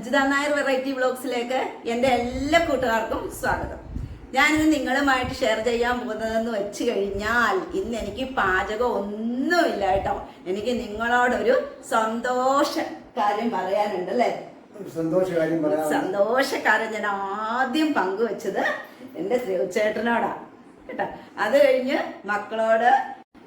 Ajitha Nair variety വ്ളോഗ്സിലേക്ക് എന്റെ എല്ലാ കൂട്ടുകാർക്കും സ്വാഗതം. ഞാനിന്ന് നിങ്ങളുമായിട്ട് ഷെയർ ചെയ്യാൻ പോകുന്നതെന്ന് വെച്ച് കഴിഞ്ഞാൽ ഇന്ന് എനിക്ക് പാചകം ഒന്നുമില്ല കേട്ടോ. എനിക്ക് നിങ്ങളോടൊരു സന്തോഷ കാര്യം പറയാനുണ്ട് അല്ലേ? സന്തോഷക്കാരൻ ഞാൻ ആദ്യം പങ്കുവെച്ചത് എന്റെ ചേട്ടനോടാ കേട്ടോ. അത് കഴിഞ്ഞ് മക്കളോട്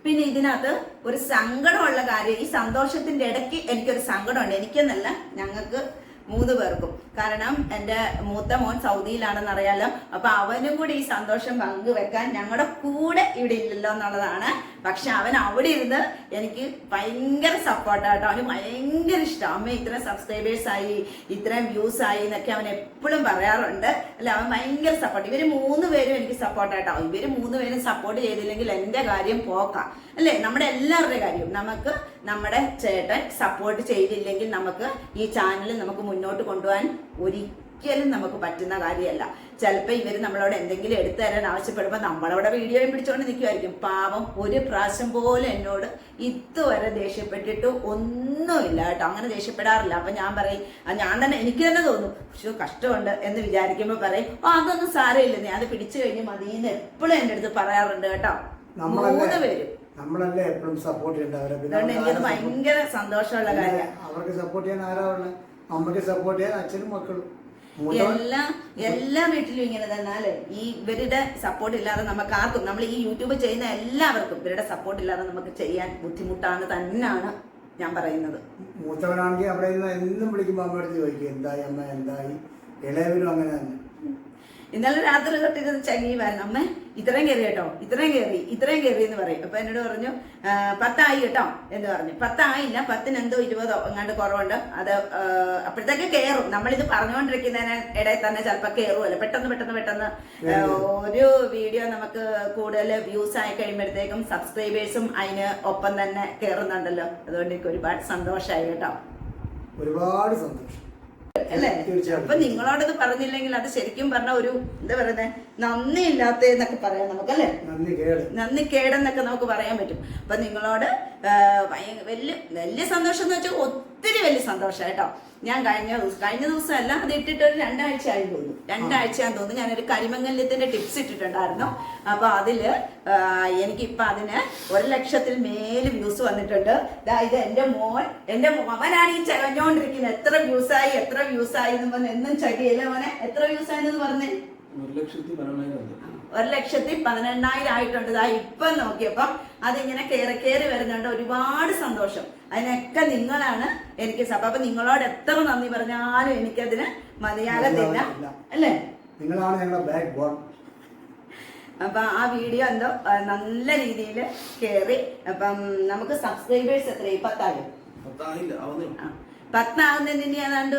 പിന്നെ ഇതിനകത്ത് ഒരു സങ്കടമുള്ള കാര്യം ഈ സന്തോഷത്തിന്റെ ഇടയ്ക്ക് എനിക്കൊരു സങ്കടമുണ്ട്. എനിക്കെന്നല്ല ഞങ്ങൾക്ക് മൂന്ന് പേർക്കും. കാരണം എന്റെ മൂത്ത മോൻ സൗദിയിലാണെന്ന് അറിയാലോ അപ്പൊ അവനും കൂടി ഈ സന്തോഷം പങ്കുവെക്കാൻ ഞങ്ങളുടെ കൂടെ ഇവിടെ ഇല്ലല്ലോ എന്നുള്ളതാണ്. പക്ഷെ അവൻ അവിടെ ഇരുന്ന് എനിക്ക് ഭയങ്കര സപ്പോർട്ടാട്ടോ അവന് ഭയങ്കര ഇഷ്ടം. അമ്മ ഇത്ര സബ്സ്ക്രൈബേഴ്സ് ആയി ഇത്രയും വ്യൂസ് ആയി എന്നൊക്കെ അവൻ എപ്പോഴും പറയാറുണ്ട്. അല്ല? അവൻ ഭയങ്കര സപ്പോർട്ട് ഇവർ മൂന്ന് പേരും എനിക്ക് സപ്പോർട്ടാട്ടോ ഇവർ മൂന്ന് പേരും സപ്പോർട്ട് ചെയ്തില്ലെങ്കിൽ എന്റെ കാര്യം പോക്കാം. അല്ലേ? നമ്മുടെ എല്ലാവരുടെ കാര്യവും നമുക്ക് നമ്മുടെ ചേട്ടൻ സപ്പോർട്ട് ചെയ്തില്ലെങ്കിൽ നമുക്ക് ഈ ചാനൽ നമുക്ക് മുന്നോട്ട് കൊണ്ടുപോകാൻ ഒരിക്കലും നമുക്ക് പറ്റുന്ന കാര്യമല്ല. ചിലപ്പോൾ ഇവർ നമ്മളോട് എന്തെങ്കിലും എടുത്തു തരാൻ ആവശ്യപ്പെടുമ്പോൾ നമ്മളവിടെ വീഡിയോയും പിടിച്ചുകൊണ്ട് നിൽക്കുമായിരിക്കും പാവം ഒരു പ്രാവശ്യം പോലും എന്നോട് ഇതുവരെ ദേഷ്യപ്പെട്ടിട്ട് ഒന്നുമില്ല കേട്ടോ. അങ്ങനെ ദേഷ്യപ്പെടാറില്ല. അപ്പം ഞാൻ പറയും ഞാൻ തന്നെ എനിക്ക് തന്നെ തോന്നും പക്ഷെ കഷ്ടമുണ്ട് എന്ന് വിചാരിക്കുമ്പോൾ പറയും ഓ അതൊന്നും സാരമില്ല നീ അത് പിടിച്ചു കഴിഞ്ഞ് മതിയെന്ന് എപ്പോഴും എന്റെ അടുത്ത് പറയാറുണ്ട് കേട്ടോ. മൂന്ന് പേരും. നമ്മളല്ലേ എപ്പോഴും സപ്പോർട്ട് അതുകൊണ്ട് എനിക്കത് അവർക്ക് ഭയങ്കര സന്തോഷമുള്ള കാര്യം. കാര്യമാണ് അവർക്ക് സപ്പോർട്ട് ചെയ്യാൻ ആരാ ഉള്ളത് അമ്മയ്ക്ക് സപ്പോർട്ട് ചെയ്യാൻ അച്ഛനും മക്കളും. എല്ലാ എല്ലാ വീട്ടിലും ഇങ്ങനെ തന്നെ അല്ലേ? ഈ ഇവരുടെ സപ്പോർട്ട് ഇല്ലാതെ നമുക്ക് ആർക്കും നമ്മൾ ഈ യൂട്യൂബ് ചെയ്യുന്ന എല്ലാവർക്കും ഇവരുടെ സപ്പോർട്ട് ഇല്ലാതെ നമുക്ക് ചെയ്യാൻ ബുദ്ധിമുട്ടാണ് തന്നെയാണ് ഞാൻ പറയുന്നത്. മൂത്തവനാണെങ്കിൽ അവിടെ നിന്ന് എന്നും വിളിക്കുമ്പോൾ അമ്മയുടെ ചോദിക്കും എന്തായി അമ്മ? എന്തായി? ഇളയവരും അങ്ങനെ തന്നെ. ഇന്നലെ രാത്രി തൊട്ടിരുന്ന് ചങ്ങിയുമായിരുന്നു അമ്മ ഇത്രയും കയറി കേട്ടോ ഇത്രയും കയറി ഇത്രയും കയറി എന്ന് പറയും. അപ്പൊ എന്നോട് പറഞ്ഞു "ആ, പത്തായി കേട്ടോ എന്ന് പറഞ്ഞു. പത്തായില്ല പത്തിന് എന്തോ ഇരുപതോ എങ്ങാണ്ട് കുറവുണ്ട്. അത് അപ്പോഴത്തേക്ക് കയറും. നമ്മളിത് പറഞ്ഞുകൊണ്ടിരിക്കുന്നതിന് ഇടയിൽ തന്നെ ചിലപ്പോൾ കയറുമല്ലോ പെട്ടെന്ന് പെട്ടെന്ന് പെട്ടെന്ന് ഒരു വീഡിയോ നമുക്ക് കൂടുതൽ വ്യൂസ് ആയി കഴിയുമ്പോഴത്തേക്കും സബ്സ്ക്രൈബേഴ്സും അതിന് ഒപ്പം തന്നെ കയറുന്നുണ്ടല്ലോ. അതുകൊണ്ട് എനിക്ക് ഒരുപാട് സന്തോഷമായി കേട്ടോ. ഒരുപാട് സന്തോഷം. അല്ലേ. അപ്പൊ നിങ്ങളോടത് പറഞ്ഞില്ലെങ്കിൽ അത് ശരിക്കും പറഞ്ഞ ഒരു എന്താ പറയുന്നത് നന്ദി ഇല്ലാത്തതെന്നൊക്കെ പറയാം നമുക്കല്ലേ നന്ദി കേട്. നന്ദി കേടെന്നൊക്കെ നമുക്ക് പറയാൻ പറ്റും. അപ്പൊ നിങ്ങളോട് വലിയ വലിയ സന്തോഷം എന്ന് വെച്ചാൽ ഒത്തിരി വലിയ സന്തോഷം കേട്ടോ. ഞാൻ കഴിഞ്ഞ ദിവസം കഴിഞ്ഞ ദിവസം അല്ല അത് ഇട്ടിട്ട് ഒരു രണ്ടാഴ്ച ആയി തോന്നുന്നു. രണ്ടാഴ്ച ആയി തോന്നുന്നു. ഞാനൊരു കരിമങ്ങല്യത്തിന്റെ ടിപ്സ് ഇട്ടിട്ടുണ്ടായിരുന്നു. അപ്പൊ അതിൽ എനിക്ക് എനിക്കിപ്പൊ അതിന് ഒരു ലക്ഷത്തിൽ മേൽ വ്യൂസ് വന്നിട്ടുണ്ട്. ഇത് എന്റെ മോൻ എന്റെ മോനാണ് ഈ ചകഞ്ഞോണ്ടിരിക്കുന്നത് എത്ര വ്യൂസ് ആയി എത്ര വ്യൂസ് ആയി എന്ന് പറഞ്ഞു എന്നും ചകിയല്ലേ മോനെ? എത്ര വ്യൂസ് ആയി എന്ന് പറഞ്ഞേ? ഒരു ലക്ഷത്തി. ഒരു ലക്ഷത്തി പതിനെണ്ണായിരം ആയിട്ടുണ്ട് ഇതാ ഇപ്പം നോക്കിയപ്പം അതിങ്ങനെ കയറി കയറി വരുന്നുണ്ട്. ഒരുപാട് സന്തോഷം. അതിനൊക്കെ നിങ്ങളാണ് എനിക്ക് സഭ അപ്പൊ നിങ്ങളോട് എത്ര നന്ദി പറഞ്ഞാലും എനിക്കതിന് മതിയാകത്തില്ല. അല്ലേ? നിങ്ങളാണ് ഞങ്ങളുടെ ബാക്ക് ബോൺ അപ്പൊ ആ വീഡിയോ എന്തോ നല്ല രീതിയിൽ കയറി അപ്പം നമുക്ക് സബ്സ്ക്രൈബേഴ്സ് എത്രയായി? പത്തായിരം. പത്താകുന്നതിന് ഏതാണ്ട്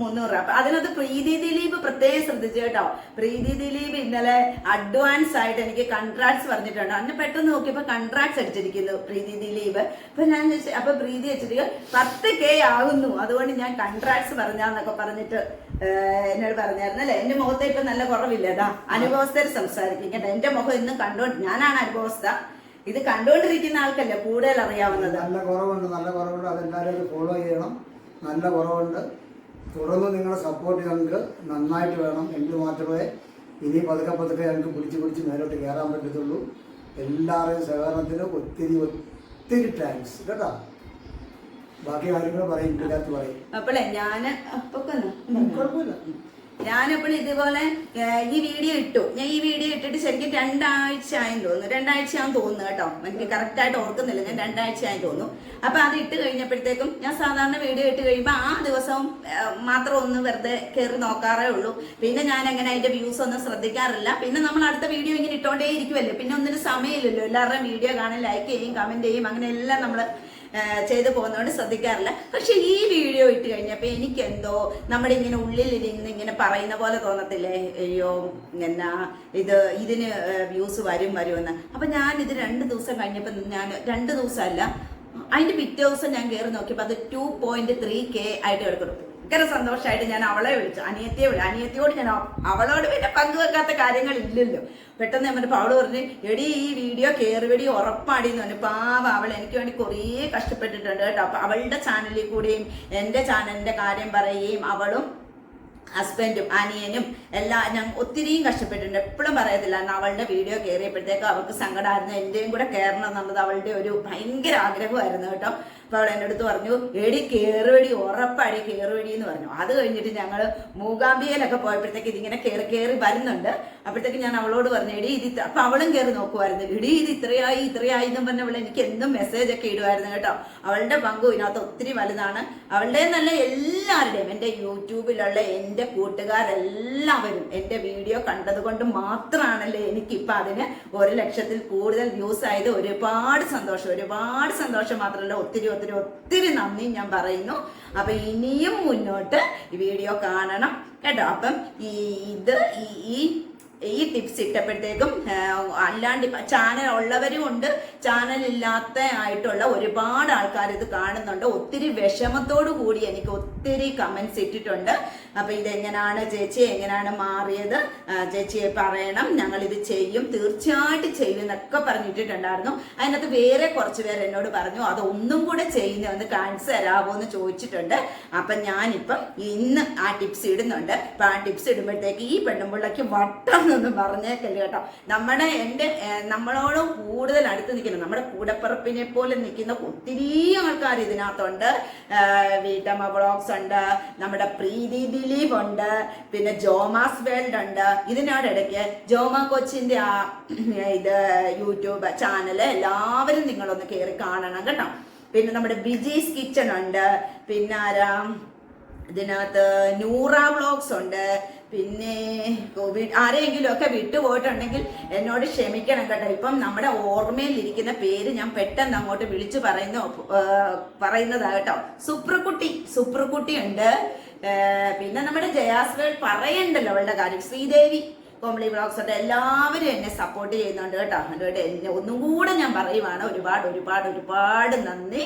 മുന്നൂറ് രൂപ അപ്പൊ അതിനകത്ത് പ്രീതി ദിലീപ് പ്രത്യേകം ശ്രദ്ധിച്ചു കേട്ടോ. പ്രീതി ദിലീപ് ഇന്നലെ അഡ്വാൻസ് ആയിട്ട് എനിക്ക് കൺട്രാക്ട്സ് പറഞ്ഞിട്ടുണ്ട്. അന്ന് പെട്ടെന്ന് നോക്കിയപ്പോ കൺട്രാക്ട്സ് അടിച്ചിരിക്കുന്നു പ്രീതി ദിലീപ്. അപ്പൊ ഞാൻ അപ്പൊ പ്രീതി വെച്ചിട്ട് പത്ത് കെ ആകുന്നു അതുകൊണ്ട് ഞാൻ കൺട്രാക്ട്സ് പറഞ്ഞാന്നൊക്കെ പറഞ്ഞിട്ട് എന്നോട് പറഞ്ഞായിരുന്നു. അല്ലെ? എന്റെ മുഖത്തെ ഇപ്പൊ നല്ല കുറവില്ലതാ അനുഭവസ്ഥര് അനുഭവസ്ഥർ സംസാരിക്കും. കേട്ടോ എന്റെ മുഖം ഇന്നും കണ്ടോണ്ട് ഞാനാണ് അനുഭവസ്ഥ. ഇത് കണ്ടുകൊണ്ടിരിക്കുന്ന ആൾക്കല്ലേ കൂടുതൽ അറിയാവുന്നത്? നല്ല കുറവുണ്ട് നല്ല കുറവുണ്ട്. അതെല്ലാവരും ഫോളോ ചെയ്യണം. നല്ല കുറവുണ്ട്. തുടർന്ന് നിങ്ങളുടെ സപ്പോർട്ട് ഞങ്ങൾക്ക് നന്നായിട്ട് വേണം. എങ്കിൽ മാത്രമേ ഇനി പതുക്കെ പതുക്കെ ഞങ്ങൾക്ക് പിടിച്ച് പിടിച്ച് മേലോട്ട് കയറാൻ പറ്റത്തുള്ളൂ. എല്ലാവരുടെയും സഹകരണത്തിന് ഒത്തിരി ഒത്തിരി താങ്ക്സ് കേട്ടോ? ബാക്കി കാര്യങ്ങൾ പറയും ഇതിനകത്ത് പറയും. അപ്പോഴേ ഞാൻ കുഴപ്പമില്ല. ഞാനപ്പോൾ ഇതുപോലെ ഈ വീഡിയോ ഇട്ടു. ഞാൻ ഈ വീഡിയോ ഇട്ടിട്ട് ശരിക്കും രണ്ടാഴ്ച ആയെന്ന് തോന്നുന്നു. രണ്ടാഴ്ച ആണെന്ന് തോന്നുന്നു കേട്ടോ. എനിക്ക് കറക്റ്റ് ആയിട്ട് ഓർക്കുന്നില്ല. ഞാൻ രണ്ടാഴ്ച ആയെന്ന് തോന്നുന്നു. അപ്പൊ അത് ഇട്ട് കഴിഞ്ഞപ്പോഴത്തേക്കും ഞാൻ സാധാരണ വീഡിയോ ഇട്ട് കഴിയുമ്പോൾ ആ ദിവസം മാത്രം ഒന്ന് വെറുതെ കയറി നോക്കാറേ ഉള്ളൂ. പിന്നെ ഞാൻ അങ്ങനെ അതിന്റെ വ്യൂസ് ഒന്നും ശ്രദ്ധിക്കാറില്ല. പിന്നെ നമ്മൾ അടുത്ത വീഡിയോ ഇങ്ങനെ ഇട്ടോണ്ടേ ഇരിക്കുമല്ലോ പിന്നെ ഒന്നിനും സമയമില്ലല്ലോ. എല്ലാവരുടെയും വീഡിയോ കാണാൻ ലൈക്ക് ചെയ്യും കമന്റ് ചെയ്യും അങ്ങനെ എല്ലാം നമ്മൾ ചെയ്തു പോകുന്നതുകൊണ്ട് ശ്രദ്ധിക്കാറില്ല. പക്ഷെ ഈ വീഡിയോ ഇട്ട് കഴിഞ്ഞപ്പോൾ എനിക്കെന്തോ നമ്മുടെ ഇങ്ങനെ ഉള്ളിലിരുന്ന് ഇങ്ങനെ പറയുന്ന പോലെ തോന്നത്തില്ലേ? അയ്യോ എന്നാ ഇത് ഇതിന് വ്യൂസ് വരും വരുമെന്ന്. അപ്പൊ ഞാൻ ഇത് രണ്ട് ദിവസം കഴിഞ്ഞപ്പോൾ ഞാൻ രണ്ട് ദിവസമല്ല അതിന്റെ പിറ്റേ ദിവസം ഞാൻ കയറി നോക്കിയപ്പോൾ അത് ടു പോയിന്റ് ത്രീ കെ ആയിട്ട് കിടക്കുന്നു. ഭയങ്കര സന്തോഷമായിട്ട് ഞാൻ അവളെ വിളിച്ചു. അനിയത്തിയെ വിളി അനിയത്തിയോട് ഞാൻ അവ- അവളോട് പിന്നെ പങ്കുവെക്കാത്ത കാര്യങ്ങളില്ലല്ലോ. പെട്ടെന്ന് ഞാൻ പറഞ്ഞു അവൾ പറഞ്ഞു എടി ഈ വീഡിയോ കയറിവെടി ഉറപ്പാടി എന്ന് പറഞ്ഞു. പാവ അവൾ എനിക്ക് വേണ്ടി കുറേ കഷ്ടപ്പെട്ടിട്ടുണ്ട് കേട്ടോ. അപ്പൊ അവളുടെ ചാനലിൽ കൂടിയും എന്റെ ചാനലിന്റെ കാര്യം പറയുകയും അവളും ഹസ്ബൻഡും അനിയനും എല്ലാം ഞാൻ ഒത്തിരിയും കഷ്ടപ്പെട്ടിട്ടുണ്ട്. എപ്പോഴും പറയത്തില്ല എന്നാൽ അവളുടെ വീഡിയോ കയറിയപ്പോഴത്തേക്കും അവൾക്ക് സങ്കടമായിരുന്നു എന്റെയും കൂടെ കയറണം എന്നുള്ളത് അവളുടെ ഒരു ഭയങ്കര ആഗ്രഹമായിരുന്നു കേട്ടോ. അപ്പൊ അവൾ എന്റെ അടുത്ത് പറഞ്ഞു എടി കയറുവടി ഉറപ്പാടി കയറുവടി എന്ന് പറഞ്ഞു. അത് കഴിഞ്ഞിട്ട് ഞങ്ങൾ മൂകാംബികയിലൊക്കെ പോയപ്പോഴത്തേക്ക് ഇതിങ്ങനെ കയറി കയറി വരുന്നുണ്ട്. അപ്പോഴത്തേക്ക് ഞാൻ അവളോട് പറഞ്ഞു എടി ഇത് ഇത്ര-" അപ്പൊ അവളും കയറി നോക്കുമായിരുന്നു എടി ഇത് ഇത്രയായി ഇത്രയായി എന്നും പറഞ്ഞ അവൾ എനിക്ക് എന്നും മെസ്സേജ് ഒക്കെ ഇടുമായിരുന്നു കേട്ടോ. അവളുടെ പങ്കു ഇതിനകത്ത് ഒത്തിരി വലുതാണ്. അവളുടെ നല്ല എല്ലാവരുടെയും എന്റെ യൂട്യൂബിലുള്ള എന്റെ കൂട്ടുകാരെല്ലാവരും എന്റെ വീഡിയോ കണ്ടത് കൊണ്ട് മാത്രമാണല്ലോ എനിക്കിപ്പോൾ അതിന് ഒരു ലക്ഷത്തിൽ കൂടുതൽ വ്യൂസ് ആയത്. ഒരുപാട് സന്തോഷം ഒരുപാട് സന്തോഷം മാത്രമല്ല ഒത്തിരി ഒത്തിരി ഒത്തിരി നന്ദി ഞാൻ പറയുന്നു. അപ്പൊ ഇനിയും മുന്നോട്ട് ഈ വീഡിയോ കാണണം കേട്ടോ. അപ്പം ഈ ഇത് ഈ- ഈ ടിപ്സ് ഇട്ടപ്പോഴത്തേക്കും അല്ലാണ്ട് ചാനൽ ഉള്ളവരും ഉണ്ട്. ചാനൽ ഇല്ലാത്ത ആയിട്ടുള്ള ഒരുപാട് ആൾക്കാർ ഇത് കാണുന്നുണ്ട്. ഒത്തിരി വിഷമത്തോടു കൂടി എനിക്ക് ഒത്തിരി കമന്റ്സ് ഇട്ടിട്ടുണ്ട്. അപ്പൊ ഇതെങ്ങനെയാണ് ചേച്ചി എങ്ങനെയാണ് മാറിയത്? ചേച്ചിയെ പറയണം. ഞങ്ങൾ ഇത് ചെയ്യും. തീർച്ചയായിട്ടും ചെയ്യും എന്നൊക്കെ പറഞ്ഞിട്ടുണ്ടായിരുന്നു അതിനകത്ത് വേറെ കുറച്ച് പേര് എന്നോട് പറഞ്ഞു അതൊന്നും കൂടെ ചെയ്യുന്നതെന്ന് കാണിച്ചു തരാമോ എന്ന് ചോദിച്ചിട്ടുണ്ട്. അപ്പൊ ഞാനിപ്പം ഇന്ന് ആ ടിപ്സ് ഇടുന്നുണ്ട്. അപ്പൊ ആ ടിപ്സ് ഇടുമ്പോഴത്തേക്ക് ഈ പെണ്ണുമ്പിള്ളക്ക് വട്ടം എന്നൊന്നും പറഞ്ഞേക്കല്ലേ കേട്ടോ. നമ്മുടെ എന്റെ നമ്മളോട് കൂടുതൽ അടുത്ത് നിൽക്കുന്ന നമ്മുടെ കൂടപ്പിറപ്പിനെ പോലെ നിൽക്കുന്ന ഒത്തിരി ആൾക്കാർ ഇതിനകത്തുണ്ട്. വീട്ടമ്മ ബ്ലോഗ്സ് ഉണ്ട് നമ്മുടെ പ്രീതി ദിലീപ് ഉണ്ട് പിന്നെ ജോമാസ് വേൾഡ് ഉണ്ട്. ഇതിനോടിടയ്ക്ക് ജോമ കൊച്ചിന്റെ ആ ഇത് യൂട്യൂബ് ചാനൽ എല്ലാവരും നിങ്ങളൊന്ന് കയറി കാണണം കേട്ടോ. പിന്നെ നമ്മുടെ ബിജീസ് കിച്ചൺ ഉണ്ട് പിന്നെ ആരാ ഇതിനകത്ത് നൂറ വ്ളോഗ്സ് ഉണ്ട് പിന്നെ കോവിഡ് ആരെങ്കിലും ഒക്കെ വിട്ടുപോയിട്ടുണ്ടെങ്കിൽ എന്നോട് ക്ഷമിക്കണം കേട്ടോ. ഇപ്പം നമ്മുടെ ഓർമ്മയിൽ ഇരിക്കുന്ന പേര് ഞാൻ പെട്ടെന്ന് അങ്ങോട്ട് വിളിച്ചു പറയുന്ന പറയുന്നതാ കേട്ടോ. സുപ്രക്കുട്ടി സുപ്രക്കുട്ടി ഉണ്ട്. പിന്നെ നമ്മുടെ ജയാസ്വേൾ പറയണ്ടല്ലോ അവളുടെ കാര്യം. ശ്രീദേവി കോമഡി ബ്ലോഗ്സ് ഉണ്ട്. എല്ലാവരും എന്നെ സപ്പോർട്ട് ചെയ്യുന്നുണ്ട് കേട്ടോ. അതുകൊണ്ട് ഒന്നും കൂടെ ഞാൻ പറയുവാണ്. ഒരുപാട് ഒരുപാട് ഒരുപാട് നന്ദി.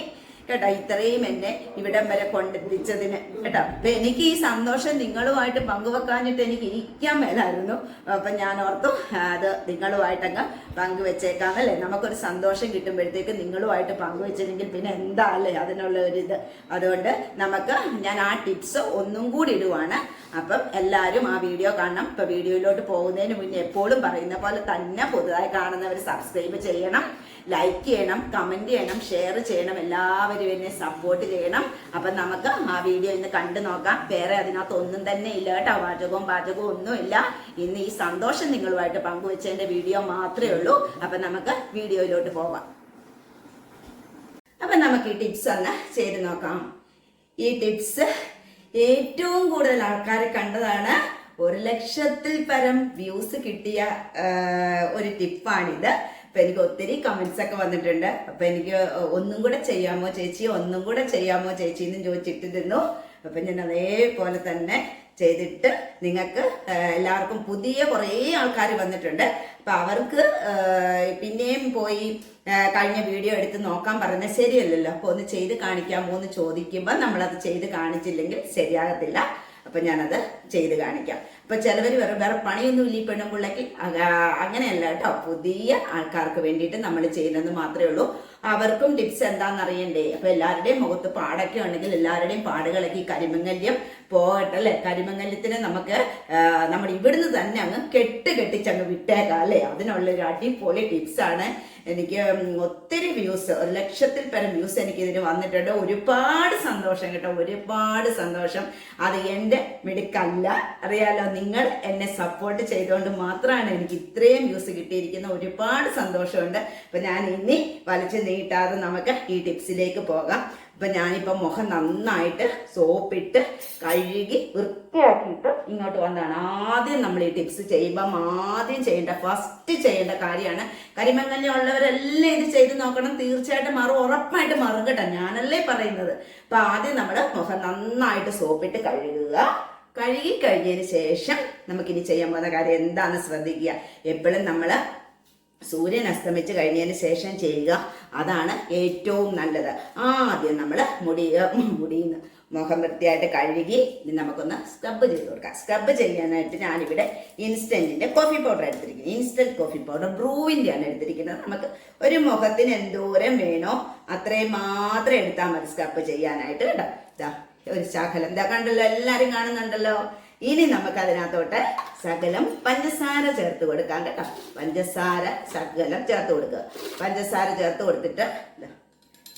കേട്ടോ ഇത്രയും എന്നെ ഇവിടം വരെ കൊണ്ടെത്തിച്ചതിന്. കേട്ടോ അപ്പൊ എനിക്ക് ഈ സന്തോഷം നിങ്ങളുമായിട്ട് പങ്കുവെക്കാഞ്ഞിട്ട് എനിക്ക് ഇരിക്കാൻ മേലായിരുന്നു. അപ്പൊ ഞാൻ ഓർത്തു അത് നിങ്ങളുമായിട്ടങ്ങ് പങ്കുവെച്ചേക്കാം അല്ലേ? നമുക്കൊരു സന്തോഷം കിട്ടുമ്പോഴത്തേക്ക് നിങ്ങളുമായിട്ട് പങ്കുവെച്ചില്ലെങ്കിൽ പിന്നെ എന്താ അല്ലേ? അതിനുള്ള ഒരു ഇത്. അതുകൊണ്ട് നമുക്ക് ഞാൻ ആ ടിപ്സ് ഒന്നും കൂടി ഇടുവാണ്. അപ്പം എല്ലാവരും ആ വീഡിയോ കാണണം. ഇപ്പൊ വീഡിയോയിലോട്ട് പോകുന്നതിന് മുന്നേ എപ്പോഴും പറയുന്ന പോലെ തന്നെ പുതുതായി കാണുന്നവർ സബ്സ്ക്രൈബ് ചെയ്യണം. ലൈക്ക് ചെയ്യണം കമന്റ് ചെയ്യണം ഷെയർ ചെയ്യണം എല്ലാവരും എന്നെ സപ്പോർട്ട് ചെയ്യണം. അപ്പം നമുക്ക് ആ വീഡിയോ ഇന്ന് കണ്ടു നോക്കാം. വേറെ അതിനകത്ത് ഒന്നും തന്നെ ഇല്ല കേട്ടോ. പാചകവും പാചകവും ഒന്നുമില്ല. ഇന്ന് ഈ സന്തോഷം നിങ്ങളുമായിട്ട് പങ്കുവെച്ചതിന്റെ വീഡിയോ മാത്രമേ ഉള്ളൂ. അപ്പം നമുക്ക് വീഡിയോയിലോട്ട് പോവാം. അപ്പം നമുക്ക് ഈ ടിപ്സ് ഒന്ന് ചെയ്ത് നോക്കാം. ഈ ടിപ്സ് ഏറ്റവും കൂടുതൽ ആൾക്കാർ കണ്ടതാണ് ഒരു ലക്ഷത്തിൽ പരം വ്യൂസ് കിട്ടിയ ഒരു ടിപ്പാണിത് അപ്പൊ എനിക്ക് ഒത്തിരി കമന്റ്സ് ഒക്കെ വന്നിട്ടുണ്ട്. അപ്പൊ എനിക്ക് ഒന്നും കൂടെ ചെയ്യാമോ ചേച്ചി? ഒന്നും കൂടെ ചെയ്യാമോ ചേച്ചി എന്നും ചോദിച്ചിട്ടിരുന്നു അപ്പൊ ഞാൻ അതേപോലെ തന്നെ ചെയ്തിട്ട് നിങ്ങൾക്ക് എല്ലാവർക്കും പുതിയ കുറേ ആൾക്കാർ വന്നിട്ടുണ്ട്. അപ്പൊ അവർക്ക് പിന്നെയും പോയി കഴിഞ്ഞ വീഡിയോ എടുത്ത് നോക്കാൻ പറഞ്ഞാൽ ശരിയല്ലല്ലോ. അപ്പൊ ഒന്ന് ചെയ്ത് കാണിക്കാമോ എന്ന് ചോദിക്കുമ്പോൾ നമ്മളത് ചെയ്ത് കാണിച്ചില്ലെങ്കിൽ ശരിയാകത്തില്ല. അപ്പൊ ഞാനത് ചെയ്ത് കാണിക്കാം. അപ്പൊ ചിലവർ വേറെ വേറെ പണിയൊന്നുമില്ല ഈ പെണ്ണുപിള്ളക്ക് അങ്ങനെയല്ല കേട്ടോ. പുതിയ ആൾക്കാർക്ക് വേണ്ടിയിട്ട് നമ്മൾ ചെയ്യുന്നത് മാത്രമേ ഉള്ളൂ. അവർക്കും ടിപ്സ് എന്താണെന്ന് അറിയണ്ടേ? അപ്പൊ എല്ലാവരുടെയും മുഖത്ത് പാടൊക്കെ ഉണ്ടെങ്കിൽ എല്ലാവരുടെയും പാടുകളൊക്കെ ഈ കരിമങ്ങല്യം പോകട്ടെ അല്ലെ? കരിമങ്ങല്യത്തിന് നമുക്ക് നമ്മുടെ ഇവിടുന്ന് തന്നെ അങ്ങ് കെട്ട് കെട്ടിച്ചങ്ങ് വിട്ടേക്കാം അല്ലേ? അതിനുള്ള ഒരു അടിപൊളി ടിപ്സ് ആണ്. എനിക്ക് ഒത്തിരി വ്യൂസ് ഒരു ലക്ഷത്തിൽ പരം വ്യൂസ് എനിക്ക് ഇതിന് വന്നിട്ടുണ്ട്. ഒരുപാട് സന്തോഷം കേട്ടോ. ഒരുപാട് സന്തോഷം. അത് എന്റെ മിടുക്കല്ല. അറിയാലോ? നിങ്ങൾ എന്നെ സപ്പോർട്ട് ചെയ്തുകൊണ്ട് മാത്രമാണ് എനിക്ക് ഇത്രയും വ്യൂസ് കിട്ടിയിരിക്കുന്ന ഒരുപാട് സന്തോഷമുണ്ട്. അപ്പൊ ഞാൻ ഇനി വലിച്ചു നീട്ടാതെ നമുക്ക് ഈ ടിപ്സിലേക്ക് പോകാം. അപ്പൊ ഞാനിപ്പോ മുഖം നന്നായിട്ട് സോപ്പിട്ട് കഴുകി വൃത്തിയാക്കിയിട്ട് ഇങ്ങോട്ട് വന്നതാണ്. ആദ്യം നമ്മൾ ഈ ടിപ്സ് ചെയ്യുമ്പം ആദ്യം ചെയ്യേണ്ട ഫസ്റ്റ് ചെയ്യേണ്ട കാര്യമാണ്. കരിമങ്ങനെ ഉള്ളവരെല്ലാം ഇത് ചെയ്ത് നോക്കണം. തീർച്ചയായിട്ടും മറു. ഉറപ്പായിട്ട് മാറും കേട്ടോ. ഞാനല്ലേ പറയുന്നത്. അപ്പൊ ആദ്യം നമ്മൾ മുഖം നന്നായിട്ട് സോപ്പിട്ട് കഴുകുക. കഴുകി കഴിഞ്ഞതിന് ശേഷം നമുക്കിനി ചെയ്യാൻ പോകുന്ന കാര്യം എന്താണെന്ന് ശ്രദ്ധിക്കുക. എപ്പോഴും നമ്മൾ സൂര്യൻ അസ്തമിച്ച് കഴിഞ്ഞതിന് ശേഷം ചെയ്യുക. അതാണ് ഏറ്റവും നല്ലത്. ആദ്യം നമ്മൾ മുടി മുടിന്ന് മുഖം വൃത്തിയായിട്ട് കഴുകി നമുക്കൊന്ന് സ്ക്രബ് ചെയ്ത് കൊടുക്കാം. സ്ക്രബ് ചെയ്യാനായിട്ട് ഞാനിവിടെ ഇൻസ്റ്റന്റിന്റെ കോഫി പൗഡർ എടുത്തിരിക്കുന്നത് ഇൻസ്റ്റന്റ് കോഫി പൗഡർ ബ്രൂവിന്റെ ആണ് എടുത്തിരിക്കുന്നത്. നമുക്ക് ഒരു മുഖത്തിന് എന്തോരം വേണോ അത്രയും മാത്രം എടുത്താൽ മതി സ്ക്രബ് ചെയ്യാനായിട്ട് കേട്ടോ. ഇതാ ഒരു ശകലം. ഇതാ കണ്ടല്ലോ എല്ലാരും കാണുന്നുണ്ടല്ലോ. ഇനി നമുക്ക് അതിനകത്തോട്ട് ശകലം പഞ്ചസാര ചേർത്ത് കൊടുക്കാം കേട്ടോ. പഞ്ചസാര ശകലം ചേർത്ത് കൊടുക്കുക. പഞ്ചസാര ചേർത്ത് കൊടുത്തിട്ട്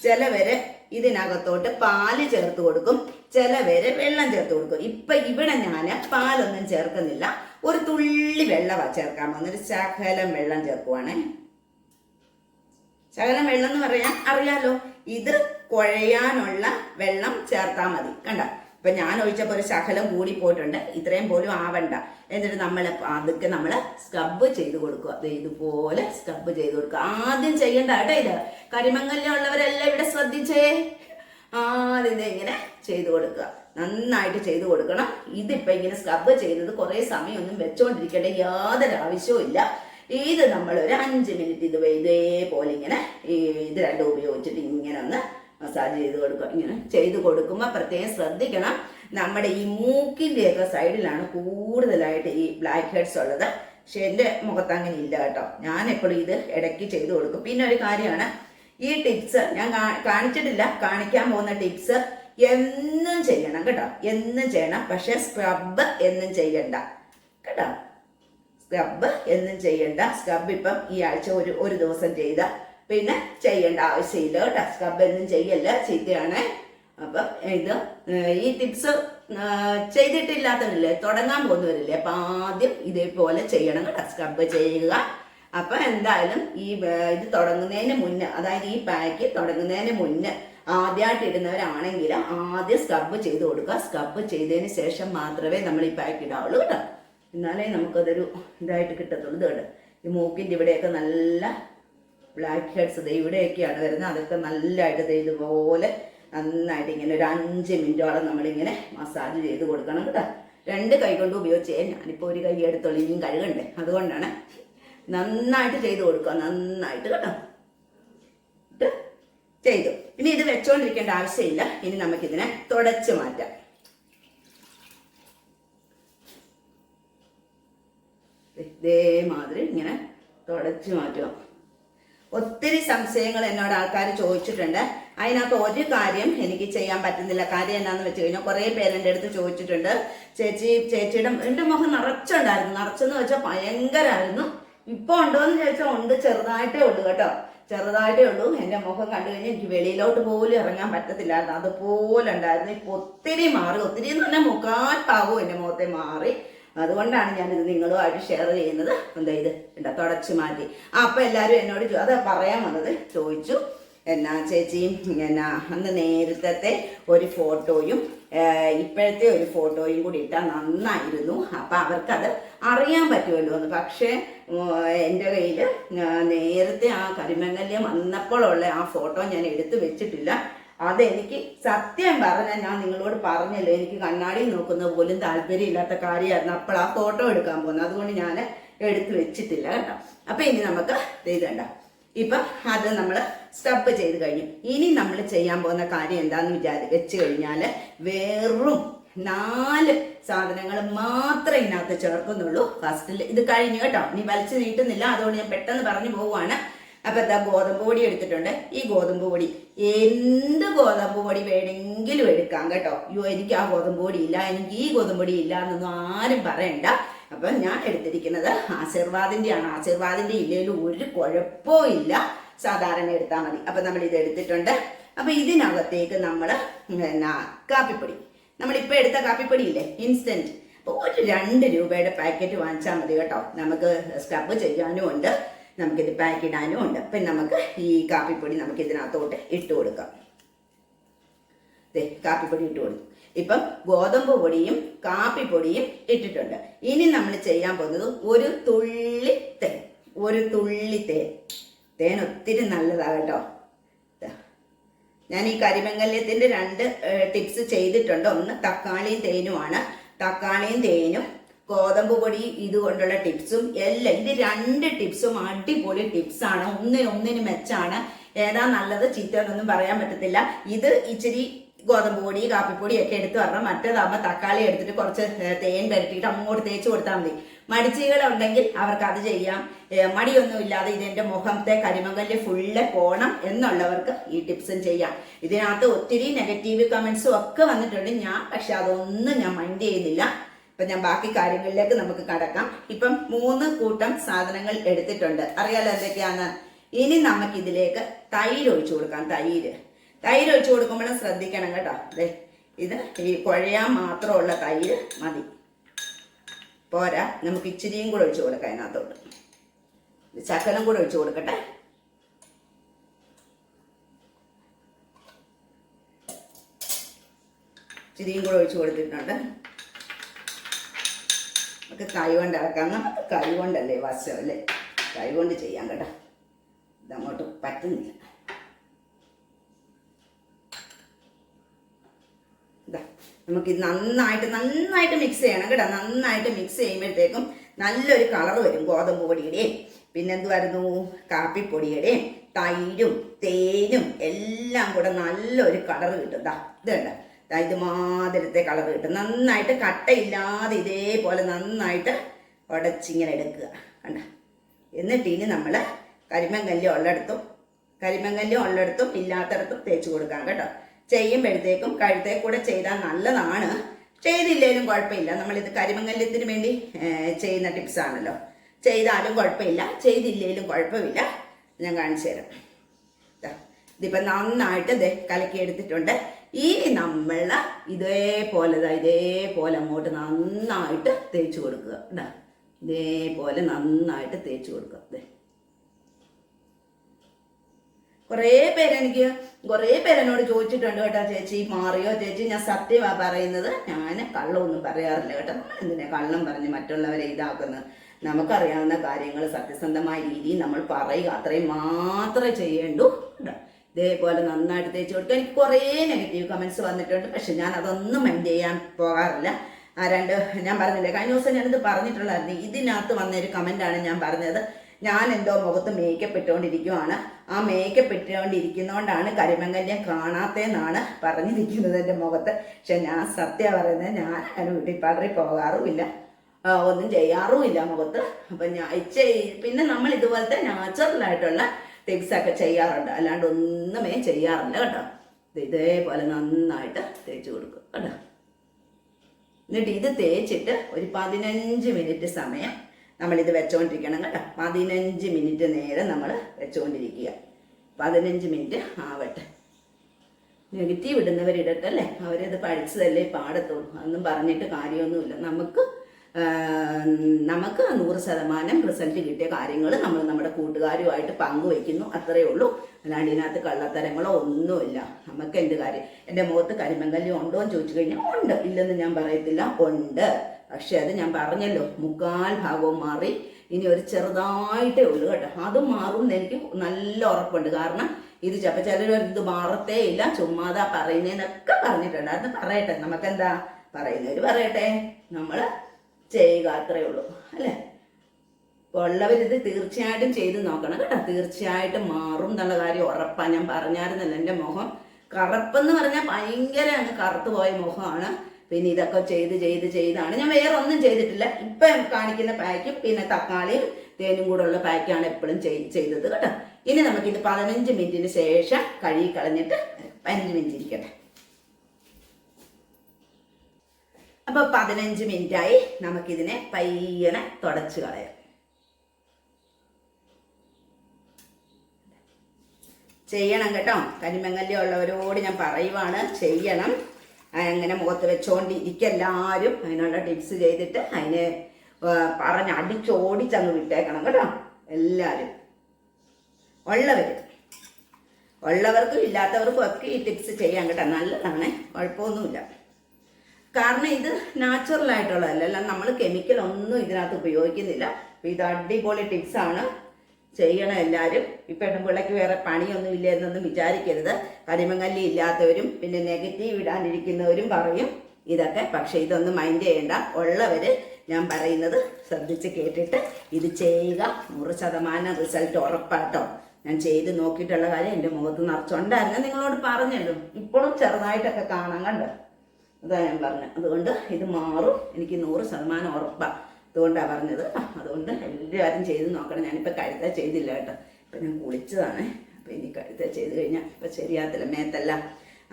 ചിലവര് ഇതിനകത്തോട്ട് പാൽ ചേർത്ത് കൊടുക്കും. ചിലവര് വെള്ളം ചേർത്ത് കൊടുക്കും. ഇപ്പൊ ഇവിടെ ഞാൻ പാലൊന്നും ചേർക്കുന്നില്ല. ഒരു തുള്ളി വെള്ളമാണ് ചേർക്കാൻ പോകുന്നത്. ശകലം വെള്ളം ചേർക്കുവാണേ. ശകലം വെള്ളം എന്ന് പറയാൻ അറിയാലോ. ഇത് കുഴയാനുള്ള വെള്ളം ചേർത്താൽ മതി. കണ്ട? ഇപ്പൊ ഞാൻ ഒഴിച്ചപ്പോൾ ഒരു ശകലം കൂടി പോയിട്ടുണ്ട്. ഇത്രയും പോലും ആവണ്ട. എന്നിട്ട് നമ്മൾ അതൊക്കെ നമ്മൾ സ്ക്രബ് ചെയ്ത് കൊടുക്കുക. അത് ഇതുപോലെ സ്ക്രബ് ചെയ്ത് കൊടുക്കുക. ആദ്യം ചെയ്യണ്ട കേട്ടോ ഇത്. കരിമങ്ങലിലുള്ളവരെല്ലാം ഇവിടെ ശ്രദ്ധിച്ചേ. ആദ്യം ഇങ്ങനെ ചെയ്ത് കൊടുക്കുക. നന്നായിട്ട് ചെയ്ത് കൊടുക്കണം. ഇതിപ്പോ ഇങ്ങനെ സ്ക്രബ് ചെയ്തത് കുറെ സമയമൊന്നും വെച്ചോണ്ടിരിക്കേണ്ട യാതൊരു ആവശ്യവും ഇല്ല. ഇത് നമ്മൾ ഒരു അഞ്ച് മിനിറ്റ് ഇത് ഇതേപോലെ ഇങ്ങനെ ഇത് രണ്ടും ഉപയോഗിച്ചിട്ട് ഇങ്ങനെ ഒന്ന് മസാജ് ചെയ്ത് കൊടുക്കുക. ഇങ്ങനെ ചെയ്ത് കൊടുക്കുമ്പോൾ പ്രത്യേകം ശ്രദ്ധിക്കണം. നമ്മുടെ ഈ മൂക്കിന്റെയൊക്കെ സൈഡിലാണ് കൂടുതലായിട്ട് ഈ ബ്ലാക്ക് ഹെഡ്സ് ഉള്ളത്. പക്ഷെ എന്റെ മുഖത്ത് അങ്ങനെ ഇല്ല കേട്ടോ. ഞാൻ എപ്പോഴും ഇത് ഇടയ്ക്ക് ചെയ്ത് കൊടുക്കും. പിന്നെ ഒരു കാര്യമാണ് ഈ ടിപ്സ് ഞാൻ കാണിച്ചിട്ടില്ല. കാണിക്കാൻ പോകുന്ന ടിപ്സ് എന്നും ചെയ്യണം കേട്ടോ. എന്നും ചെയ്യണം. പക്ഷെ സ്ക്രബ് എന്നും ചെയ്യണ്ട. കേട്ടോ? സ്ക്രബ് എന്നും ചെയ്യണ്ട. സ്ക്രബ് ഇപ്പം ഈ ആഴ്ച ഒരു ഒരു ദിവസം ചെയ്ത. പിന്നെ ചെയ്യേണ്ട ആവശ്യമില്ല കേട്ടോ. സ്ക്രബ് എന്നും ചെയ്യല്ല ചീത്തയാണ് അപ്പം ഇത് ഈ ടിപ്സ് ചെയ്തിട്ടില്ലാത്തവരില്ലേ തുടങ്ങാൻ പോകുന്നവരില്ലേ അപ്പൊ ആദ്യം ഇതേപോലെ ചെയ്യണം കേട്ടോ. സ്ക്രബ് ചെയ്യുക. അപ്പൊ എന്തായാലും ഈ ഇത് തുടങ്ങുന്നതിന് മുന്നേ അതായത് ഈ പാക്ക് തുടങ്ങുന്നതിന് മുന്നേ ആദ്യമായിട്ട് ഇടുന്നവരാണെങ്കിൽ ആദ്യം സ്ക്രബ് ചെയ്ത് കൊടുക്കുക. സ്ക്രബ് ചെയ്തതിന് ശേഷം മാത്രമേ നമ്മൾ ഈ പാക്ക് ഇടാവുള്ളൂ കേട്ടോ. എന്നാലേ നമുക്കതൊരു ഇതായിട്ട് കിട്ടത്തുള്ളൂ. ഇത് കേട്ടോ ഈ മൂക്കിന്റെ ഇവിടെയൊക്കെ നല്ല ബ്ലാക്ക് ഹെഡ്സ് ഇവിടെയൊക്കെയാണ് വരുന്നത്. അതൊക്കെ നല്ലതായിട്ട് ഇതുപോലെ നന്നായിട്ട് ഇങ്ങനെ ഒരു അഞ്ച് മിനിറ്റോളം നമ്മളിങ്ങനെ മസാജ് ചെയ്ത് കൊടുക്കണം കേട്ടോ. രണ്ട് കൈ കൊണ്ട് ഉപയോഗിച്ച്. ഞാനിപ്പോൾ ഒരു കൈ എടുത്തോളി. ഇനിയും കഴുകണ്ടേ? അതുകൊണ്ടാണ്. നന്നായിട്ട് ചെയ്ത് കൊടുക്കുക. നന്നായിട്ട് കേട്ടോ. ചെയ്തു. ഇനി ഇത് വെച്ചുകൊണ്ടിരിക്കേണ്ട ആവശ്യമില്ല. ഇനി നമുക്കിതിനെ തുടച്ചു മാറ്റാം. ഇതേമാതിരി ഇങ്ങനെ തുടച്ചു മാറ്റുക. ഒത്തിരി സംശയങ്ങൾ എന്നോട് ആൾക്കാർ ചോദിച്ചിട്ടുണ്ട്. അതിനകത്ത് ഒരു കാര്യം എനിക്ക് ചെയ്യാൻ പറ്റുന്നില്ല. കാര്യം എന്നാന്ന് വെച്ച് കഴിഞ്ഞാൽ കുറേ എന്റെ അടുത്ത് ചോദിച്ചിട്ടുണ്ട്. ചേച്ചി ചേച്ചിയുടെ എന്റെ മുഖം നിറച്ചുണ്ടായിരുന്നു. നിറച്ചെന്ന് വെച്ചാൽ ഭയങ്കരമായിരുന്നു. ഇപ്പൊ ഉണ്ടോ എന്ന് ചോദിച്ചാൽ ഉണ്ട്. ചെറുതായിട്ടേ ഉള്ളൂ കേട്ടോ. ചെറുതായിട്ടേ ഉള്ളൂ. എന്റെ മുഖം കണ്ടു കഴിഞ്ഞാൽ എനിക്ക് വെളിയിലോട്ട് പോലും ഇറങ്ങാൻ പറ്റത്തില്ലായിരുന്നു. അതുപോലെ ഉണ്ടായിരുന്നു. ഇപ്പൊ ഒത്തിരി മാറി. ഒത്തിരി എന്ന് പറഞ്ഞാൽ മുക്കാൽ എന്റെ മുഖത്തെ മാറി. അതുകൊണ്ടാണ് ഞാനിത് നിങ്ങളുമായിട്ട് ഷെയർ ചെയ്യുന്നത്. എന്താ ഇത്? എന്താ തുടച്ചു മാറ്റി. ആ അപ്പൊ എല്ലാവരും എന്നോട് അത് പറയാൻ വന്നത്. ചോദിച്ചു. എന്നാ ചേച്ചിയും എന്നാ അന്ന് നേരത്തെ ഒരു ഫോട്ടോയും ഇപ്പോഴത്തെ ഒരു ഫോട്ടോയും കൂടി ഇട്ടാൽ നന്നായിരുന്നു. അപ്പൊ അവർക്കത് അറിയാൻ പറ്റുമല്ലോ എന്ന്. പക്ഷേ എന്റെ കയ്യിൽ നേരത്തെ ആ കരിമംഗല്യം വന്നപ്പോഴുള്ള ആ ഫോട്ടോ ഞാൻ എടുത്തു വെച്ചിട്ടില്ല. അതെനിക്ക് സത്യം പറഞ്ഞാൽ ഞാൻ നിങ്ങളോട് പറഞ്ഞല്ലോ. എനിക്ക് കണ്ണാടി നോക്കുന്ന പോലും താല്പര്യമില്ലാത്ത കാര്യമായിരുന്നു. അപ്പോൾ ആ ഫോട്ടോ എടുക്കാൻ പോകുന്നത് അതുകൊണ്ട് ഞാൻ എടുത്തു വെച്ചിട്ടില്ല കേട്ടോ. അപ്പൊ ഇനി നമുക്ക് ചെയ്തണ്ട ഇപ്പം അത് നമ്മൾ സ്റ്റപ്പ് ചെയ്ത് കഴിഞ്ഞു. ഇനി നമ്മൾ ചെയ്യാൻ പോകുന്ന കാര്യം എന്താണെന്ന് വിചാരി വെച്ച് കഴിഞ്ഞാൽ വെറും നാല് സാധനങ്ങൾ മാത്രമേ ഇതിനകത്ത് ചേർക്കുന്നുള്ളൂ. ഫസ്റ്റിൽ ഇത് കഴിഞ്ഞു കേട്ടോ. ഇനി വലിച്ചു നീട്ടുന്നില്ല. അതുകൊണ്ട് ഞാൻ പെട്ടെന്ന് പറഞ്ഞു പോവുകയാണ്. അപ്പൊ എന്താ ഗോതമ്പ് പൊടി എടുത്തിട്ടുണ്ട്. ഈ ഗോതമ്പ് പൊടി എന്ത് ഗോതമ്പ് പൊടി വേണമെങ്കിലും എടുക്കാം കേട്ടോ. അയ്യോ എനിക്ക് ആ ഗോതമ്പ് പൊടി ഇല്ല എനിക്ക് ഈ ഗോതമ്പ് പൊടി ഇല്ല എന്നൊന്നും ആരും പറയണ്ട. അപ്പൊ ഞാൻ എടുത്തിരിക്കുന്നത് ആശീർവാദിന്റെ ആണ് ആശീർവാദിന്റെ ഇല്ലേലും ഒരു കുഴപ്പവും ഇല്ല. സാധാരണ എടുത്താൽ മതി. അപ്പൊ നമ്മൾ ഇത് എടുത്തിട്ടുണ്ട്. അപ്പൊ ഇതിനകത്തേക്ക് നമ്മൾ പിന്നെ കാപ്പിപ്പൊടി. നമ്മളിപ്പോ എടുത്ത കാപ്പിപ്പൊടി ഇല്ലേ? ഇൻസ്റ്റന്റ് ഒരു രണ്ട് രൂപയുടെ പാക്കറ്റ് വാങ്ങിച്ചാൽ മതി കേട്ടോ. നമുക്ക് സ്ക്രബ് ചെയ്യാനും ഉണ്ട്. നമുക്കിത് പാക്ക് ഇടാനും ഉണ്ട്. അപ്പം നമുക്ക് ഈ കാപ്പിപ്പൊടി നമുക്ക് ഇതിനകത്തോട്ട് ഇട്ട് കൊടുക്കാം. കാപ്പിപ്പൊടി ഇട്ട് കൊടുക്കും ഇപ്പം ഗോതമ്പ് പൊടിയും കാപ്പിപ്പൊടിയും ഇട്ടിട്ടുണ്ട്. ഇനി നമ്മൾ ചെയ്യാൻ പോകുന്നത് ഒരു തുള്ളി തേൻ. ഒരു തുള്ളി തേൻ. തേൻ ഒത്തിരി നല്ലതാ കേട്ടോ. ദാ. ഞാൻ ഈ കരിമംഗല്യത്തിന്റെ രണ്ട് ടിപ്സ് ചെയ്തിട്ടുണ്ട്. ഒന്ന് തക്കാളിയും തേനുമാണ്. തക്കാളിയും തേനും ഗോതമ്പ് പൊടി ഇതുകൊണ്ടുള്ള ടിപ്സും എല്ലാം. ഇത് രണ്ട് ടിപ്സും അടിപൊളി ടിപ്സാണ് ഒന്നിന് ഒന്നിന് മെച്ചാണ്. ഏതാ നല്ലത് ചീത്തയെന്നൊന്നും പറയാൻ പറ്റത്തില്ല. ഇത് ഇച്ചിരി ഗോതമ്പ് പൊടി കാപ്പിപ്പൊടി ഒക്കെ എടുത്ത് വരണം മറ്റേതാകുമ്പോൾ തക്കാളി എടുത്തിട്ട് കുറച്ച് തേൻ പരട്ടിയിട്ട് അങ്ങോട്ട് തേച്ച് കൊടുത്താൽ മതി. മടിച്ചുകളുണ്ടെങ്കിൽ അവർക്ക് അത് ചെയ്യാം മടിയൊന്നും ഇല്ലാതെ ഇതെന്റെ മുഖത്തെ കരിമകല്ല് ഫുള്ള് പോണം എന്നുള്ളവർക്ക് ഈ ടിപ്സും ചെയ്യാം. ഇതിനകത്ത് ഒത്തിരി നെഗറ്റീവ് കമന്റ്സും ഒക്കെ വന്നിട്ടുണ്ട്. ഞാൻ പക്ഷെ അതൊന്നും ഞാൻ മൈൻഡ് ചെയ്യുന്നില്ല. ഇപ്പൊ ഞാൻ ബാക്കി കാര്യങ്ങളിലേക്ക് നമുക്ക് കടക്കാം. ഇപ്പം മൂന്ന് കൂട്ടം സാധനങ്ങൾ എടുത്തിട്ടുണ്ട്. അറിയാലോ എന്തൊക്കെയാണ്? ഇനി നമുക്ക് ഇതിലേക്ക് തൈര് ഒഴിച്ചു കൊടുക്കാം. തൈര്. തൈര് ഒഴിച്ചു കൊടുക്കുമ്പോഴും ശ്രദ്ധിക്കണം കേട്ടോ. അതെ ഇത് ഈ കുഴയാൻ മാത്രമുള്ള തൈര് മതി. പോരാ നമുക്ക് ഇച്ചിരിയും കൂടെ ഒഴിച്ചു കൊടുക്കാം അതിനകത്തോട്ട്. ശകലം കൂടെ ഒഴിച്ചു കൊടുക്കട്ടെ. ഇച്ചിരിയും കൂടെ ഒഴിച്ചു കൊടുത്തിട്ടുണ്ട്. നമുക്ക് കൈ കൊണ്ട് ഇറക്കാം നമുക്ക് കൈ കൊണ്ടല്ലേ വശം അല്ലേ? കൈ കൊണ്ട് ചെയ്യാം കേട്ടോ. ഇതങ്ങോട്ട് പറ്റുന്നില്ല. നമുക്ക് ഇത് നന്നായിട്ട് നന്നായിട്ട് മിക്സ് ചെയ്യണം കേട്ടോ. നന്നായിട്ട് മിക്സ് ചെയ്യുമ്പോഴത്തേക്കും നല്ലൊരു കളർ വരും ഗോതമ്പ് പൊടിയുടെയും പിന്നെന്തുവായിരുന്നു? കാപ്പിപ്പൊടിയുടെയും തൈരും തേനും എല്ലാം കൂടെ നല്ലൊരു കളർ കിട്ടും. ഇതാ ഇത് കണ്ട? ഇതുമാതിരത്തെ കളർ കിട്ടും. നന്നായിട്ട് കട്ടയില്ലാതെ ഇതേപോലെ നന്നായിട്ട് ഉടച്ചിങ്ങനെ എടുക്കുക. കണ്ട? എന്നിട്ട് ഇനി നമ്മൾ കരിമങ്കല്ല് ഉള്ളിടത്തും കരിമങ്കല്ല് ഉള്ളിടത്തും ഇല്ലാത്തടത്തും തേച്ച് കൊടുക്കാം കേട്ടോ. ചെയ്യുമ്പോഴത്തേക്കും കഴുത്തേ കൂടെ ചെയ്താൽ നല്ലതാണ്. ചെയ്തില്ലേലും കുഴപ്പമില്ല. നമ്മളിത് കരിമങ്കല്യത്തിന് വേണ്ടി ചെയ്യുന്ന ടിപ്സ് ആണല്ലോ. ചെയ്താലും കുഴപ്പമില്ല. ചെയ്തില്ലേലും കുഴപ്പമില്ല. ഞാൻ കാണിച്ചു തരാം. ദാ, ഇതിപ്പോ നന്നായിട്ട് കലക്കി എടുത്തിട്ടുണ്ട്. ഈ നമ്മൾ ഇതേപോലെ ഇതേപോലെ അങ്ങോട്ട് നന്നായിട്ട് തേച്ച് കൊടുക്കുക. കേട്ടോ ഇതേപോലെ നന്നായിട്ട് തേച്ച് കൊടുക്കുക. ദേ. കുറേ പേരെനിക്ക് കുറേ പേരെന്നോട് ചോദിച്ചിട്ടുണ്ട് കേട്ടോ ചേച്ചി മാറിയോ? ചേച്ചി ഞാൻ സത്യമാ പറയുന്നത് ഞാൻ കള്ളമൊന്നും പറയാറില്ല കേട്ടോ. നമ്മൾ എന്തിനാ കള്ളം പറഞ്ഞ് മറ്റുള്ളവരെ ഇതാക്കുന്നത്? നമുക്കറിയാവുന്ന കാര്യങ്ങൾ സത്യസന്ധമായ രീതിയിൽ നമ്മൾ പറയുക. അത്രയും മാത്രമേ ചെയ്യേണ്ടൂ. കേട്ടോ ഇതേപോലെ നന്നായിട്ട് തേച്ച് കൊടുക്കുക എനിക്ക് കുറേ നെഗറ്റീവ് കമൻസ് വന്നിട്ടുണ്ട്. പക്ഷെ ഞാൻ അതൊന്നും മൈൻഡ് ചെയ്യാൻ പോകാറില്ല. ആ രണ്ട് ഞാൻ പറഞ്ഞില്ലേ കഴിഞ്ഞ ദിവസം ഞാനിത് പറഞ്ഞിട്ടുള്ളായിരുന്നു ഇതിനകത്ത് വന്നൊരു കമന്റാണ് ഞാൻ പറഞ്ഞത്. ഞാൻ എന്തോ മുഖത്ത് മേക്കപ്പ് ഇട്ടുകൊണ്ടിരിക്കുവാണ്. ആ മേക്കപ്പ് ഇട്ടുകൊണ്ടിരിക്കുന്നതുകൊണ്ടാണ് കരിമങ്കല്യം കാണാത്തേന്നാണ് പറഞ്ഞിരിക്കുന്നത് എന്റെ മുഖത്ത്. പക്ഷെ ഞാൻ സത്യം പറയുന്നത് ഞാൻ അങ്ങനെ പാടറി പോകാറുമില്ല. ഒന്നും ചെയ്യാറുമില്ല മുഖത്ത്. അപ്പം ഞാൻ പിന്നെ നമ്മൾ ഇതുപോലത്തെ നാച്ചുറൽ ടിപ്സ് ഒക്കെ ചെയ്യാറുണ്ട്. അല്ലാണ്ട് ഒന്നുമേ ചെയ്യാറില്ല കേട്ടോ. ഇത് ഇതേപോലെ നന്നായിട്ട് തേച്ച് കൊടുക്കും കേട്ടോ. എന്നിട്ട് ഇത് തേച്ചിട്ട് ഒരു പതിനഞ്ച് മിനിറ്റ് സമയം നമ്മളിത് വെച്ചുകൊണ്ടിരിക്കണം കേട്ടോ. പതിനഞ്ച് മിനിറ്റ് നേരം നമ്മൾ വെച്ചുകൊണ്ടിരിക്കുക പതിനഞ്ച് മിനിറ്റ് ആവട്ടെ. നെഗറ്റീവ് ഇടുന്നവരിടട്ടല്ലേ അവരത് പഠിച്ചതല്ലേ? പാടത്തുള്ളൂ. അതൊന്നും പറഞ്ഞിട്ട് കാര്യമൊന്നുമില്ല. നമുക്ക് നമുക്ക് നൂറ് ശതമാനം റിസൾട്ട് കിട്ടിയ കാര്യങ്ങൾ നമ്മൾ നമ്മുടെ കൂട്ടുകാരുമായിട്ട് പങ്കുവയ്ക്കുന്നു. അത്രയേ ഉള്ളൂ. അല്ലാണ്ട് ഇതിനകത്ത് കള്ളത്തരങ്ങളോ ഒന്നുമില്ല. നമുക്ക് എന്ത് കാര്യം? എന്റെ മുഖത്ത് കരിമങ്കല്യം ഉണ്ടോ എന്ന് ചോദിച്ചു കഴിഞ്ഞാൽ ഉണ്ട്. ഇല്ലെന്ന് ഞാൻ പറയത്തില്ല. ഉണ്ട്. പക്ഷെ അത് ഞാൻ പറഞ്ഞല്ലോ. മുക്കാൽ ഭാഗവും മാറി. ഇനി ഒരു ചെറുതായിട്ടേ ഉള്ളൂ കേട്ടോ. അത് മാറും എന്ന് എനിക്ക് നല്ല ഉറപ്പുണ്ട്. കാരണം ഇത് ചപ്പ ചിലർ ഇത് മാറത്തേ ഇല്ല. ചുമ്മാതാ പറയുന്നതെന്നൊക്കെ പറഞ്ഞിട്ടുണ്ട് അത് പറയട്ടെ. നമുക്കെന്താ? പറയുന്നവർ പറയട്ടെ. നമ്മൾ ചെയ്യുക അത്രേ ഉള്ളൂ. അല്ലേ? ഉള്ളവരിത് തീർച്ചയായിട്ടും ചെയ്ത് നോക്കണം കേട്ടോ. തീർച്ചയായിട്ടും മാറും എന്നുള്ള കാര്യം ഉറപ്പാണ് ഞാൻ പറഞ്ഞായിരുന്നല്ലോ എന്റെ മുഖം കറുപ്പെന്ന് പറഞ്ഞാൽ ഭയങ്കര അങ്ങ് കറുത്തു പോയ മുഖമാണ് പിന്നെ ഇതൊക്കെ ചെയ്ത് ചെയ്ത് ചെയ്താണ്. ഞാൻ വേറെ ഒന്നും ചെയ്തിട്ടില്ല. ഇപ്പം കാണിക്കുന്ന പാക്കും പിന്നെ തക്കാളിയും തേനും കൂടെ ഉള്ള പാക്കാണ് എപ്പോഴും ചെയ്തത് കേട്ടോ. ഇനി നമുക്കിത് പതിനഞ്ച് മിനിറ്റിന് ശേഷം കഴുകി കളഞ്ഞിട്ട് പതിനഞ്ച് മിനിറ്റ് ഇരിക്കട്ടെ. അപ്പൊ പതിനഞ്ച് മിനിറ്റായി നമുക്കിതിനെ പയ്യനെ തുടച്ച് കളയാം. ചെയ്യണം കേട്ടോ. കരിമങ്ങല്യം ഉള്ളവരോട് ഞാൻ പറയുവാണ് ചെയ്യണം. അങ്ങനെ മുഖത്ത് വെച്ചോണ്ട് ഇരിക്കെല്ലാവരും അതിനുള്ള ടിപ്സ് ചെയ്തിട്ട് അതിനെ പറഞ്ഞ് അടിച്ചോടിച്ചങ്ങ് വിട്ടേക്കണം കേട്ടോ. എല്ലാരും. ഉള്ളവർ ഉള്ളവർക്കും ഇല്ലാത്തവർക്കും ഒക്കെ ഈ ടിപ്സ് ചെയ്യാൻ കേട്ടോ. നല്ലതാണ്. കുഴപ്പമൊന്നുമില്ല. കാരണം ഇത് നാച്ചുറൽ ആയിട്ടുള്ളതല്ല. അല്ല നമ്മൾ കെമിക്കൽ ഒന്നും ഇതിനകത്ത് ഉപയോഗിക്കുന്നില്ല. അപ്പോൾ ഇത് അടിപൊളി ആണ്. ചെയ്യണം എല്ലാവരും ഈ പെണ്ണുപിള്ളയ്ക്ക് വേറെ പണിയൊന്നും ഇല്ല എന്നൊന്നും വിചാരിക്കരുത്. കരിമങ്ങല്ലി ഇല്ലാത്തവരും പിന്നെ നെഗറ്റീവ് ഇടാനിരിക്കുന്നവരും പറയും ഇതൊക്കെ. പക്ഷേ ഇതൊന്നും മൈൻഡ് ചെയ്യേണ്ട. ഉള്ളവർ ഞാൻ പറയുന്നത് ശ്രദ്ധിച്ച് കേട്ടിട്ട് ഇത് ചെയ്യുക. നൂറ് ശതമാനം റിസൾട്ട് ഉറപ്പാട്ടോ. ഞാൻ ചെയ്ത് നോക്കിയിട്ടുള്ള കാര്യം എന്റെ മുഖത്ത് നിറച്ചുണ്ടായിരുന്നു. നിങ്ങളോട് പറഞ്ഞല്ലോ ഇപ്പോഴും ചെറുതായിട്ടൊക്കെ കാണാൻ കണ്ടോ? അതാ ഞാൻ പറഞ്ഞത്. അതുകൊണ്ട് ഇത് മാറും. എനിക്ക് നൂറ് ശതമാനം ഉറപ്പാണ് അതുകൊണ്ടാണ് പറഞ്ഞത്. അതുകൊണ്ട് എല്ലാവരും ചെയ്ത് നോക്കണം. ഞാനിപ്പോൾ കഴുത്ത ചെയ്തില്ല കേട്ടോ. ഇപ്പം ഞാൻ കുളിച്ചതാണ്. അപ്പം ഇനി കഴുത്ത ചെയ്ത് കഴിഞ്ഞാൽ ഇപ്പം ശരിയാകത്തില്ല. മേത്തല്ല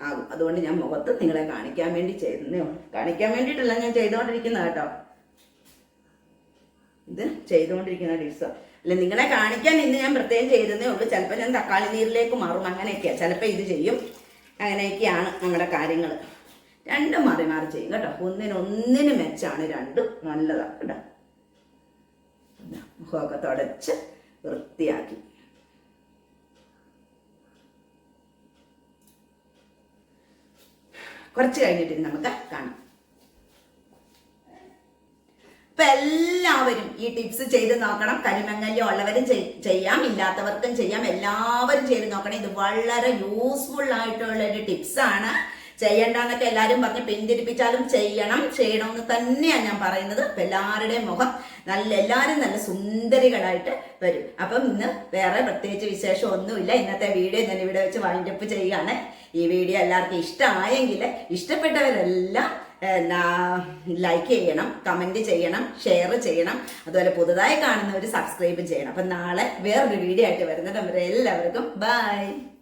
ആകും. അതുകൊണ്ട് ഞാൻ മുഖത്ത് നിങ്ങളെ കാണിക്കാൻ വേണ്ടി ചെയ്തേ കാണിക്കാൻ വേണ്ടിയിട്ടല്ല ഞാൻ ചെയ്തുകൊണ്ടിരിക്കുന്നത് കേട്ടോ. ഇത് ചെയ്തുകൊണ്ടിരിക്കുന്ന ഡിഷ് അല്ല നിങ്ങളെ കാണിക്കാൻ ഇന്ന് ഞാൻ പ്രത്യേകം ചെയ്തതേ ഉള്ളൂ. ചിലപ്പോൾ ഞാൻ തക്കാളി നീരിലേക്ക് മാറും. അങ്ങനെയൊക്കെയാണ് ചിലപ്പോൾ ഇത് ചെയ്യും. അങ്ങനെയൊക്കെയാണ് ഞങ്ങളുടെ കാര്യങ്ങൾ രണ്ടും മാറി മാറി ചെയ്യും കേട്ടോ. ഒന്നിനൊന്നിന് മെച്ചാണ് രണ്ടും നല്ലതാണ് കേട്ടോ. മുഖമൊക്കെ തുടച്ച് വൃത്തിയാക്കി. കുറച്ച് കഴിഞ്ഞിട്ട് നമുക്ക് കാണാം. ഇപ്പൊ എല്ലാവരും ഈ ടിപ്സ് ചെയ്ത് നോക്കണം. കരിമങ്ങല്യം ഉള്ളവരും ചെയ്- ചെയ്യാം. ഇല്ലാത്തവർക്കും ചെയ്യാം. എല്ലാവരും ചെയ്ത് നോക്കണം. ഇത് വളരെ യൂസ്ഫുൾ ആയിട്ടുള്ള ഒരു ടിപ്സ് ആണ്. ചെയ്യണ്ടെന്നൊക്കെ എല്ലാവരും പറഞ്ഞ് പിന്തിരിപ്പിച്ചാലും ചെയ്യണം. ചെയ്യണമെന്ന് തന്നെയാണ് ഞാൻ പറയുന്നത്. അപ്പൊ മുഖം നല്ല എല്ലാവരും നല്ല സുന്ദരികളായിട്ട് വരും. അപ്പം ഇന്ന് വേറെ പ്രത്യേകിച്ച് വിശേഷം ഒന്നുമില്ല. ഇന്നത്തെ വീഡിയോ ഞാൻ ഇവിടെ വെച്ച് വൈൻഡപ്പ് ചെയ്യുകയാണ്. ഈ വീഡിയോ എല്ലാവർക്കും ഇഷ്ടമായെങ്കിൽ ഇഷ്ടപ്പെട്ടവരെല്ലാം എന്നാ ലൈക്ക് ചെയ്യണം കമന്റ് ചെയ്യണം ഷെയർ ചെയ്യണം. അതുപോലെ പുതുതായി കാണുന്നവർ സബ്സ്ക്രൈബ് ചെയ്യണം. അപ്പം നാളെ വേറൊരു വീഡിയോ ആയിട്ട് വരുന്നത് എല്ലാവർക്കും ബൈ